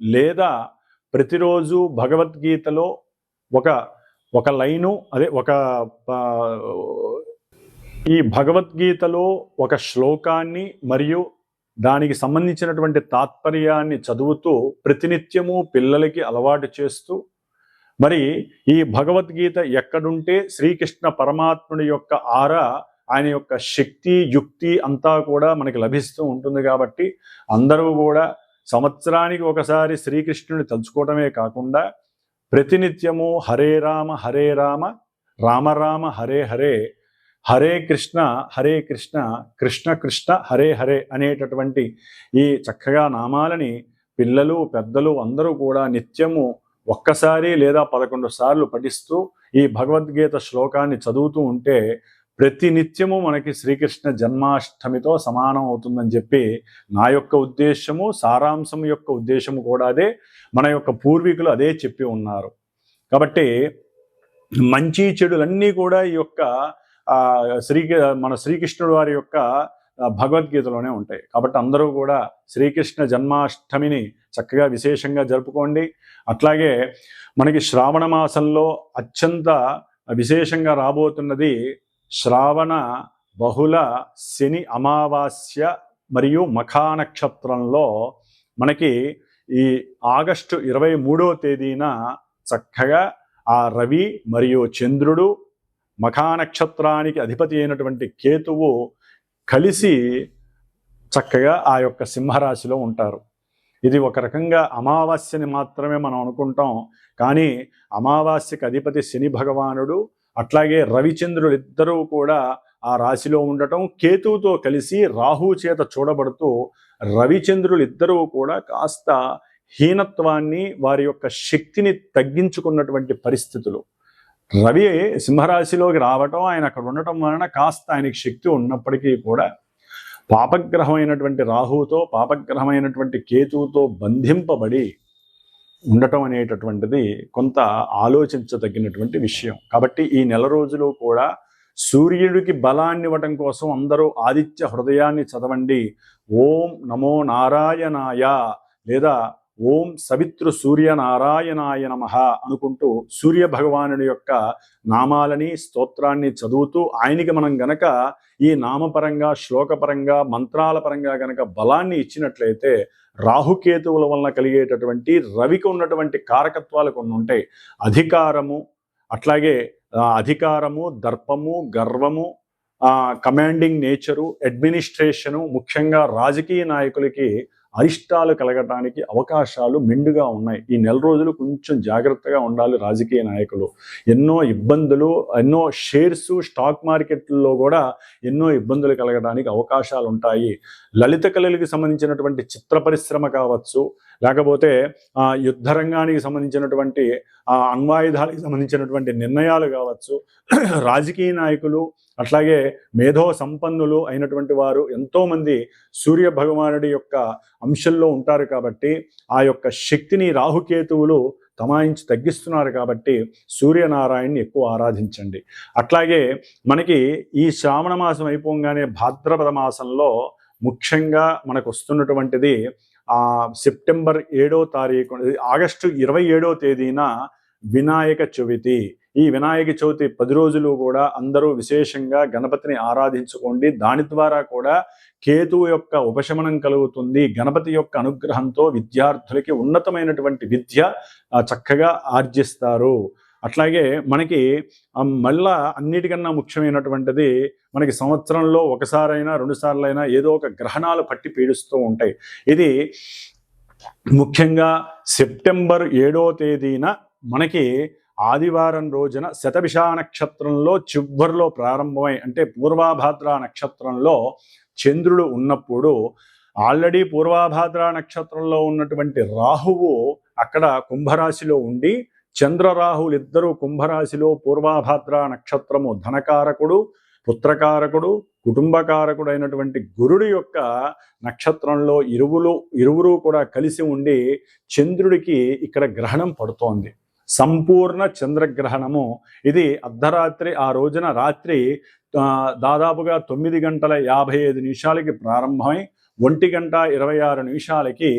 లేదా ప్రతిరోజు భగవద్గీతలో ఒక ఒక లైను అదే ఒక ఈ భగవద్గీతలో ఒక శ్లోకాన్ని మరియు దానికి సంబంధించినటువంటి తాత్పర్యాన్ని చదువుతూ ప్రతినిత్యము పిల్లలకి అలవాటు చేస్తూ మరి ఈ భగవద్గీత ఎక్కడుంటే శ్రీకృష్ణ పరమాత్ముడి యొక్క ఆర ఆయన యొక్క శక్తి యుక్తి అంతా కూడా మనకి లభిస్తూ ఉంటుంది కాబట్టి అందరూ కూడా సంవత్సరానికి ఒకసారి శ్రీకృష్ణుని తలుచుకోవటమే కాకుండా ప్రతినిత్యము హరే రామ హరే రామ రామ రామ హరే హరే హరే కృష్ణ హరే కృష్ణ కృష్ణ కృష్ణ హరే హరే అనేటటువంటి ఈ చక్కగా నామాలని పిల్లలు పెద్దలు అందరూ కూడా నిత్యము ఒక్కసారి లేదా పదకొండు సార్లు పఠిస్తూ ఈ భగవద్గీత శ్లోకాన్ని చదువుతూ ఉంటే ప్రతి నిత్యము మనకి శ్రీకృష్ణ జన్మాష్టమితో సమానం అవుతుందని చెప్పి నా యొక్క ఉద్దేశము సారాంశం యొక్క ఉద్దేశము కూడా అదే. మన యొక్క పూర్వీకులు అదే చెప్పి ఉన్నారు. కాబట్టి మంచి చెడులన్నీ కూడా ఈ యొక్క శ్రీ మన శ్రీకృష్ణుడు వారి యొక్క భగవద్గీతలోనే ఉంటాయి. కాబట్టి అందరూ కూడా శ్రీకృష్ణ జన్మాష్టమిని చక్కగా విశేషంగా జరుపుకోండి. అట్లాగే మనకి శ్రావణ మాసంలో అత్యంత విశేషంగా రాబోతున్నది శ్రావణ బహుళ శని అమావాస్య మరియు మఖా నక్షత్రంలో మనకి ఈ ఆగస్టు ఇరవై మూడో తేదీన చక్కగా ఆ రవి మరియు చంద్రుడు మఖా నక్షత్రానికి అధిపతి అయినటువంటి కేతువు కలిసి చక్కగా ఆ యొక్క సింహరాశిలో ఉంటారు. ఇది ఒక రకంగా అమావాస్యని మాత్రమే మనం అనుకుంటాం. కానీ అమావాస్యకి అధిపతి శని భగవానుడు అట్లాగే రవిచంద్రులు ఇద్దరూ కూడా ఆ రాశిలో ఉండటం కేతువుతో కలిసి రాహు చేత చూడబడుతూ రవిచంద్రులు ఇద్దరూ కూడా కాస్త హీనత్వాన్ని వారి యొక్క శక్తిని తగ్గించుకున్నటువంటి పరిస్థితులు. రవి సింహరాశిలోకి రావటం ఆయన అక్కడ ఉండటం వలన కాస్త ఆయనకి శక్తి ఉన్నప్పటికీ కూడా పాపగ్రహమైనటువంటి రాహువుతో పాపగ్రహమైనటువంటి కేతువుతో బంధింపబడి ఉండటం అనేటటువంటిది కొంత ఆలోచించదగినటువంటి విషయం. కాబట్టి ఈ నెల రోజులు కూడా సూర్యుడికి బలాన్ని ఇవ్వటం కోసం అందరూ ఆదిత్య హృదయాన్ని చదవండి. ఓం నమో నారాయణాయ లేదా ఓం సవిత్రు సూర్య నారాయణాయ నమ అనుకుంటూ సూర్య భగవానుడి యొక్క నామాలని స్తోత్రాన్ని చదువుతూ ఆయనకి మనం గనక ఈ నామపరంగా శ్లోకపరంగా మంత్రాల పరంగా గనక బలాన్ని ఇచ్చినట్లయితే రాహుకేతువుల వలన కలిగేటటువంటి రవికి ఉన్నటువంటి కారకత్వాలు కొన్ని ఉంటాయి. అధికారము అట్లాగే అధికారము దర్పము గర్వము కమాండింగ్ నేచరు అడ్మినిస్ట్రేషను ముఖ్యంగా రాజకీయ నాయకులకి అరిష్టాలు కలగటానికి అవకాశాలు మెండుగా ఉన్నాయి. ఈ నెల రోజులు కొంచెం జాగ్రత్తగా ఉండాలి రాజకీయ నాయకులు. ఎన్నో ఇబ్బందులు ఎన్నో షేర్స్ స్టాక్ మార్కెట్లో కూడా ఎన్నో ఇబ్బందులు కలగడానికి అవకాశాలు ఉంటాయి లలిత కళలకు సంబంధించినటువంటి చిత్ర పరిశ్రమ కావచ్చు లేకపోతే యుద్ధ రంగానికి సంబంధించినటువంటి అణ్వాయుధాలకు సంబంధించినటువంటి నిర్ణయాలు కావచ్చు రాజకీయ నాయకులు అట్లాగే మేధో సంపన్నులు అయినటువంటి వారు ఎంతోమంది సూర్య భగవానుడి యొక్క అంశంలో ఉంటారు కాబట్టి ఆ యొక్క శక్తిని రాహుకేతువులు తమాయించి తగ్గిస్తున్నారు కాబట్టి సూర్యనారాయణని ఎక్కువ ఆరాధించండి. అట్లాగే మనకి ఈ శ్రావణ మాసం అయిపోగానే భాద్రపద మాసంలో ముఖ్యంగా మనకు వస్తున్నటువంటిది సెప్టెంబర్ ఏడో తారీఖు ఆగస్టు ఇరవై ఏడో తేదీన వినాయక చవితి. ఈ వినాయక చవితి పది రోజులు కూడా అందరూ విశేషంగా గణపతిని ఆరాధించుకోండి. దాని ద్వారా కూడా కేతువు యొక్క ఉపశమనం కలుగుతుంది. గణపతి యొక్క అనుగ్రహంతో విద్యార్థులకి ఉన్నతమైనటువంటి విద్య చక్కగా ఆర్జిస్తారు. అట్లాగే మనకి మళ్ళా అన్నిటికన్నా ముఖ్యమైనటువంటిది మనకి సంవత్సరంలో ఒకసారైనా రెండుసార్లైనా ఏదో ఒక గ్రహణాలు పట్టి పీడిస్తూ ఉంటాయి. ఇది ముఖ్యంగా సెప్టెంబర్ ఏడో తేదీన మనకి ఆదివారం రోజున శతభిషా నక్షత్రంలో చివరిలో ప్రారంభమై అంటే పూర్వాభాద్ర నక్షత్రంలో చంద్రుడు ఉన్నప్పుడు ఆల్రెడీ పూర్వాభాద్ర నక్షత్రంలో ఉన్నటువంటి రాహువు అక్కడ కుంభరాశిలో ఉండి చంద్రరాహులు ఇద్దరు కుంభరాశిలో పూర్వాభాద్ర నక్షత్రము ధనకారకుడు పుత్రకారకుడు కుటుంబకారకుడు అయినటువంటి గురుడు యొక్క నక్షత్రంలో ఇరువులు ఇరువురు కూడా కలిసి ఉండి చంద్రుడికి ఇక్కడ గ్రహణం పడుతోంది. సంపూర్ణ చంద్రగ్రహణము. ఇది అర్ధరాత్రి ఆ రోజున రాత్రి దాదాపుగా తొమ్మిది గంటల యాభై ఐదు నిమిషాలకి ప్రారంభమై ఒంటి గంట ఇరవై ఆరు నిమిషాలకి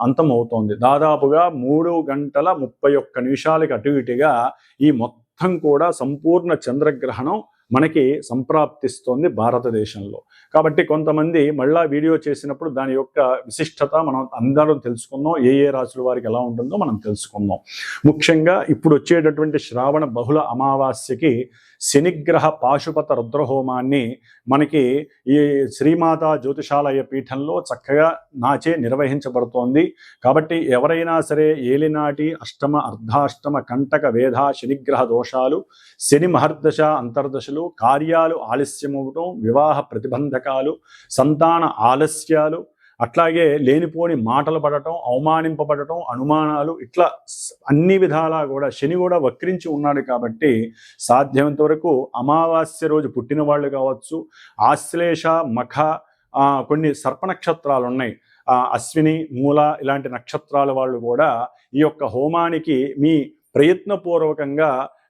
అంతమవుతోంది. దాదాపుగా మూడు గంటల ముప్పై ఒక్క నిమిషాలకి అటు ఇటుగా ఈ మొత్తం కూడా సంపూర్ణ చంద్రగ్రహణం మనకి సంప్రాప్తిస్తోంది భారతదేశంలో. కాబట్టి కొంతమంది మళ్ళా వీడియో చేసినప్పుడు దాని యొక్క విశిష్టత మనం అందరం తెలుసుకుందాం ఏ ఏ రాశుల వారికి ఎలా ఉంటుందో మనం తెలుసుకుందాం ముఖ్యంగా ఇప్పుడు వచ్చేటటువంటి శ్రావణ బహుళ అమావాస్యకి శనిగ్రహ పాశుపత రుద్రహోమాన్ని మనకి ఈ శ్రీమాత జ్యోతిషాలయ పీఠంలో చక్కగా నాచే నిర్వహించబడుతోంది. కాబట్టి ఎవరైనా సరే ఏలినాటి అష్టమ అర్ధాష్టమ కంటక వేధ శనిగ్రహ దోషాలు శని మహర్దశ అంతర్దశలు కార్యాలు ఆలస్యమవటం వివాహ ప్రతిబంధకాలు సంతాన ఆలస్యాలు అట్లాగే లేనిపోని మాటలు పడటం అవమానింపబడటం అనుమానాలు ఇట్లా అన్ని విధాలా కూడా శని కూడా వక్రించి ఉన్నాడు కాబట్టి సాధ్యమైనంత వరకు అమావాస్య రోజు పుట్టిన వాళ్ళు కావచ్చు ఆశ్లేష మఖ కొన్ని సర్ప నక్షత్రాలు ఉన్నాయి. అశ్విని మూల ఇలాంటి నక్షత్రాల వాళ్ళు కూడా ఈ యొక్క హోమానికి మీ ప్రయత్నపూర్వకంగా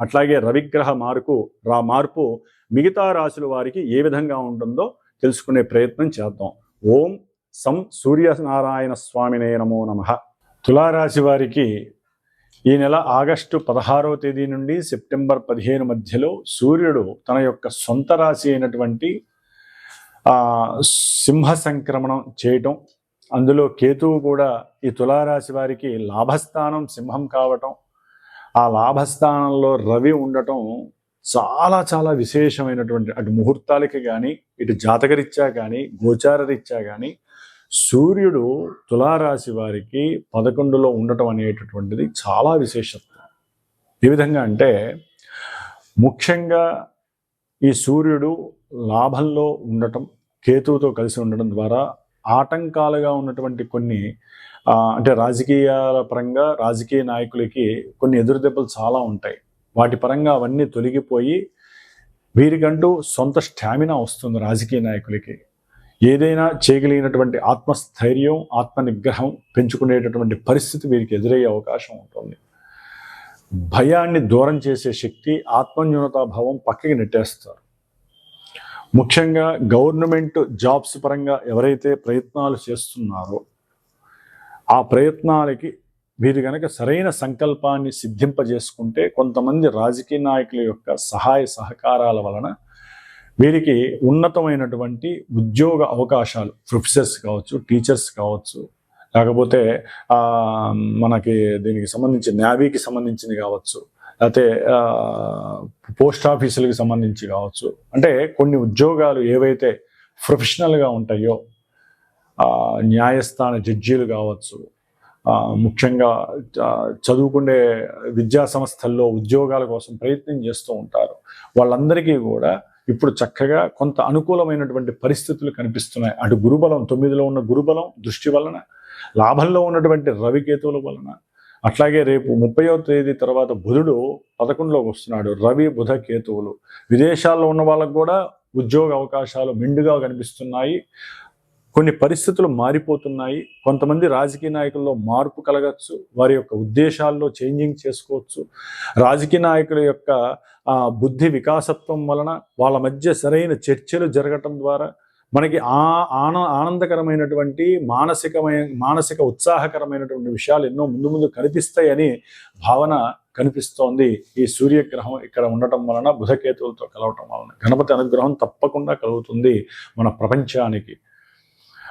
అట్లాగే రవిగ్రహ మార్పు రా మార్పు మిగతా రాశుల వారికి ఏ విధంగా ఉంటుందో తెలుసుకునే ప్రయత్నం చేద్దాం. ఓం సం సూర్యనారాయణ స్వామినే నమో నమ. తులారాశి వారికి ఈ నెల ఆగస్టు పదహారవ తేదీ నుండి సెప్టెంబర్ పదిహేను మధ్యలో సూర్యుడు తన యొక్క సొంత రాశి అయినటువంటి సింహ సంక్రమణం చేయటం అందులో కేతువు కూడా ఈ తులారాశి వారికి లాభస్థానం సింహం కావటం ఆ లాభస్థానంలో రవి ఉండటం చాలా చాలా విశేషమైనటువంటి అటు ముహూర్తాలకి కానీ ఇటు జాతకరీత్యా కానీ గోచారరీత్యా కానీ సూర్యుడు తులారాశి వారికి పదకొండులో ఉండటం అనేటటువంటిది చాలా విశేషత్వం. ఏ విధంగా అంటే ముఖ్యంగా ఈ సూర్యుడు లాభంలో ఉండటం కేతువుతో కలిసి ఉండడం ద్వారా ఆటంకాలుగా ఉన్నటువంటి కొన్ని అంటే రాజకీయాల పరంగా రాజకీయ నాయకులకి కొన్ని ఎదురు దెబ్బలు చాలా ఉంటాయి. వాటి పరంగా అవన్నీ తొలగిపోయి వీరికంటూ సొంత స్టామినా వస్తుంది రాజకీయ నాయకులకి. ఏదైనా చేయగలిగినటువంటి ఆత్మస్థైర్యం ఆత్మ నిగ్రహం పెంచుకునేటటువంటి పరిస్థితి వీరికి ఎదురయ్యే అవకాశం ఉంటుంది. భయాన్ని దూరం చేసే శక్తి ఆత్మన్యూనతాభావం పక్కకి నెట్టేస్తారు. ముఖ్యంగా గవర్నమెంట్ జాబ్స్ పరంగా ఎవరైతే ప్రయత్నాలు చేస్తున్నారో ఆ ప్రయత్నాలకి వీరు కనుక సరైన సంకల్పాన్ని సిద్ధింపజేసుకుంటే కొంతమంది రాజకీయ నాయకుల యొక్క సహాయ సహకారాల వలన వీరికి ఉన్నతమైనటువంటి ఉద్యోగ అవకాశాలు ప్రొఫెసర్స్ కావచ్చు టీచర్స్ కావచ్చు లేకపోతే మనకి దీనికి సంబంధించి నేవీకి సంబంధించింది కావచ్చు లేకపోతే పోస్ట్ ఆఫీసులకు సంబంధించి కావచ్చు. అంటే కొన్ని ఉద్యోగాలు ఏవైతే ప్రొఫెషనల్గా ఉంటాయో న్యాయస్థాన జడ్జీలు కావచ్చు ముఖ్యంగా చదువుకునే విద్యా సంస్థల్లో ఉద్యోగాల కోసం ప్రయత్నం చేస్తూ ఉంటారు. వాళ్ళందరికీ కూడా ఇప్పుడు చక్కగా కొంత అనుకూలమైనటువంటి పరిస్థితులు కనిపిస్తున్నాయి. అటు గురుబలం తొమ్మిదిలో ఉన్న గురుబలం దృష్టి వలన లాభంలో ఉన్నటువంటి రవికేతువుల వలన అట్లాగే రేపు ముప్పయో తేదీ తర్వాత బుధుడు పదకొండులోకి వస్తున్నాడు రవి బుధ కేతువులు. విదేశాల్లో ఉన్న వాళ్ళకు కూడా ఉద్యోగ అవకాశాలు మెండుగా కనిపిస్తున్నాయి. కొన్ని పరిస్థితులు మారిపోతున్నాయి. కొంతమంది రాజకీయ నాయకుల్లో మార్పు కలగచ్చు. వారి యొక్క ఉద్దేశాల్లో చేంజింగ్ చేసుకోవచ్చు. రాజకీయ నాయకుల యొక్క బుద్ధి వికాసత్వం వలన వాళ్ళ మధ్య సరైన చర్చలు జరగటం ద్వారా మనకి ఆ ఆన ఆనందకరమైనటువంటి మానసికమైన మానసిక ఉత్సాహకరమైనటువంటి విషయాలు ఎన్నో ముందు ముందు కనిపిస్తాయని భావన కనిపిస్తోంది. ఈ సూర్యగ్రహం ఇక్కడ ఉండటం వలన బుధకేతువులతో కలవటం వలన. గణపతి అనుగ్రహం తప్పకుండా కలుగుతుంది మన ప్రపంచానికి.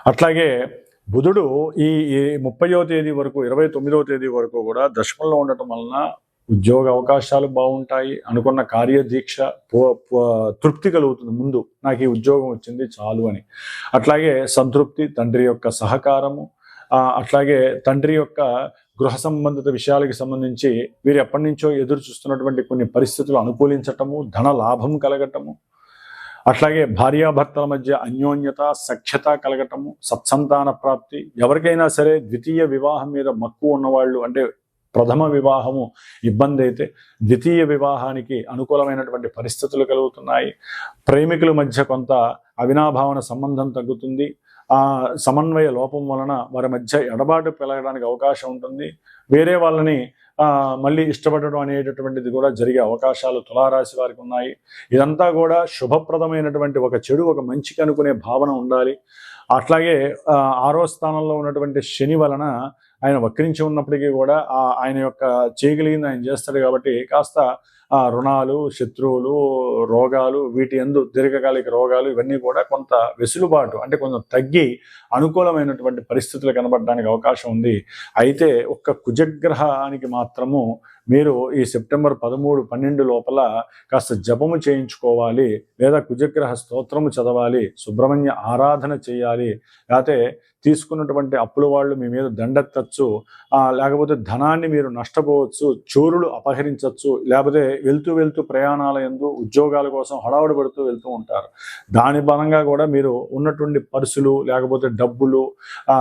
అట్లాగే బుధుడు ఈ ముప్పయో తేదీ వరకు ఇరవై తొమ్మిదవ తేదీ వరకు కూడా దశమంలో ఉండటం వలన ఉద్యోగ అవకాశాలు బాగుంటాయి అనుకున్న కార్యదీక్ష పో- తృప్తి కలుగుతుంది ముందు. నాకు ఈ ఉద్యోగం వచ్చింది చాలు అని. అట్లాగే సంతృప్తి తండ్రి యొక్క సహకారము అట్లాగే తండ్రి యొక్క గృహ సంబంధిత విషయాలకు సంబంధించి వీరు ఎప్పటి నుంచో ఎదురు చూస్తున్నటువంటి కొన్ని పరిస్థితులు అనుకూలించటము ధన లాభం కలగటము అట్లాగే భార్యాభర్తల మధ్య అన్యోన్యత సఖ్యత కలగటము సత్సంతాన ప్రాప్తి ఎవరికైనా సరే ద్వితీయ వివాహం మీద మక్కువ ఉన్నవాళ్ళు అంటే ప్రథమ వివాహము ఇబ్బంది అయితే ద్వితీయ వివాహానికి అనుకూలమైనటువంటి పరిస్థితులు కలుగుతున్నాయి. ప్రేమికుల మధ్య కొంత అవినాభావన సంబంధం తగ్గుతుంది. ఆ సమన్వయ లోపం వలన వారి మధ్య ఎడబాటు పెరగడానికి అవకాశం ఉంటుంది. వేరే వాళ్ళని మళ్ళీ ఇష్టపడడం అనేటటువంటిది కూడా జరిగే అవకాశాలు తులారాశి వారికి ఉన్నాయి. ఇదంతా కూడా శుభప్రదమైనటువంటి ఒక చెడు ఒక మంచికి అనుకునే భావన ఉండాలి. అట్లాగే ఆ, ఆరో స్థానంలో ఉన్నటువంటి శని వలన ఆయన వక్రించి ఉన్నప్పటికీ కూడా ఆయన యొక్క చేయగలిగింది ఆయన చేస్తాడు కాబట్టి కాస్త రుణాలు శత్రువులు రోగాలు వీటి ఎందు దీర్ఘకాలిక రోగాలు ఇవన్నీ కూడా కొంత వెసులుబాటు అంటే కొంచెం తగ్గి అనుకూలమైనటువంటి పరిస్థితులు కనబడడానికి అవకాశం ఉంది. అయితే ఒక్క కుజగ్రహానికి మాత్రము మీరు ఈ సెప్టెంబర్ పదమూడు పన్నెండు లోపల కాస్త జపము చేయించుకోవాలి లేదా కుజగ్రహ స్తోత్రము చదవాలి సుబ్రహ్మణ్య ఆరాధన చేయాలి లేకపోతే తీసుకున్నటువంటి అప్పుల వాళ్ళు మీ మీద దండెత్తచ్చు లేకపోతే ధనాన్ని మీరు నష్టపోవచ్చు చోరులు అపహరించవచ్చు లేకపోతే వెళ్తూ వెళ్తూ ప్రయాణాల ఎందు ఉద్యోగాల కోసం హడావుడి పడుతూ వెళ్తూ ఉంటారు. దాని బలంగా కూడా మీరు ఉన్నటువంటి పర్సులు లేకపోతే డబ్బులు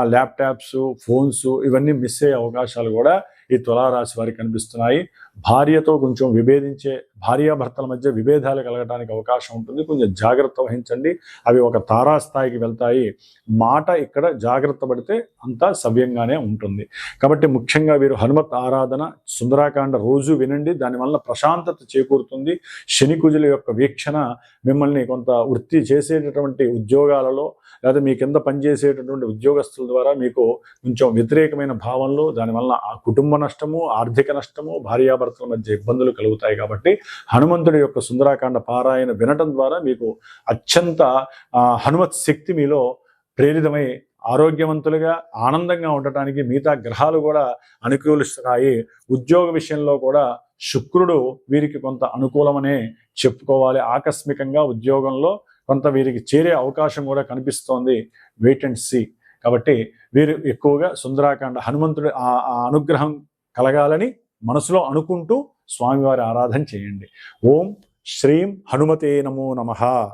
ల్యాప్టాప్స్ ఫోన్స్ ఇవన్నీ మిస్ అయ్యే అవకాశాలు కూడా ఈ తులారాశి వారికి కనిపిస్తున్నాయి. భార్యతో కొంచెం విభేదించే భార్యాభర్తల మధ్య విభేదాలు కలగడానికి అవకాశం ఉంటుంది. కొంచెం జాగ్రత్త వహించండి. అవి ఒక తారాస్థాయికి వెళ్తాయి. మాట ఇక్కడ జాగ్రత్త పడితే అంతా సవ్యంగానే ఉంటుంది. కాబట్టి ముఖ్యంగా వీరు హనుమత్ ఆరాధన సుందరాకాండ రోజు వినండి. దానివల్ల ప్రశాంతత చేకూరుతుంది. శని కుజుల యొక్క వీక్షణ మిమ్మల్ని కొంత వృత్తి చేసేటటువంటి ఉద్యోగాలలో లేదా మీ కింద పనిచేసేటటువంటి ఉద్యోగస్తుల ద్వారా మీకు కొంచెం వ్యతిరేకమైన భావంలో దానివల్ల ఆ కుటుంబ నష్టము ఆర్థిక నష్టము భార్యాభర్తల మధ్య ఇబ్బందులు కలుగుతాయి కాబట్టి హనుమంతుడి యొక్క సుందరాకాండ పారాయణ వినటం ద్వారా మీకు అత్యంత హనుమత్ శక్తి మీలో ప్రేరితమై ఆరోగ్యవంతులుగా ఆనందంగా ఉండటానికి మిగతా గ్రహాలు కూడా అనుకూలిస్తున్నాయి. ఉద్యోగ విషయంలో కూడా శుక్రుడు వీరికి కొంత అనుకూలమనే చెప్పుకోవాలి. ఆకస్మికంగా ఉద్యోగంలో కొంత వీరికి చేరే అవకాశం కూడా కనిపిస్తోంది వెయిట్ అండ్ సీ కాబట్టి వీరు ఎక్కువగా సుందరాకాండ హనుమంతుడి ఆ అనుగ్రహం కలగాలని మనసులో అనుకుంటూ స్వామివారి ఆరాధన చేయండి. ఓం శ్రీం హనుమతే నమో నమః.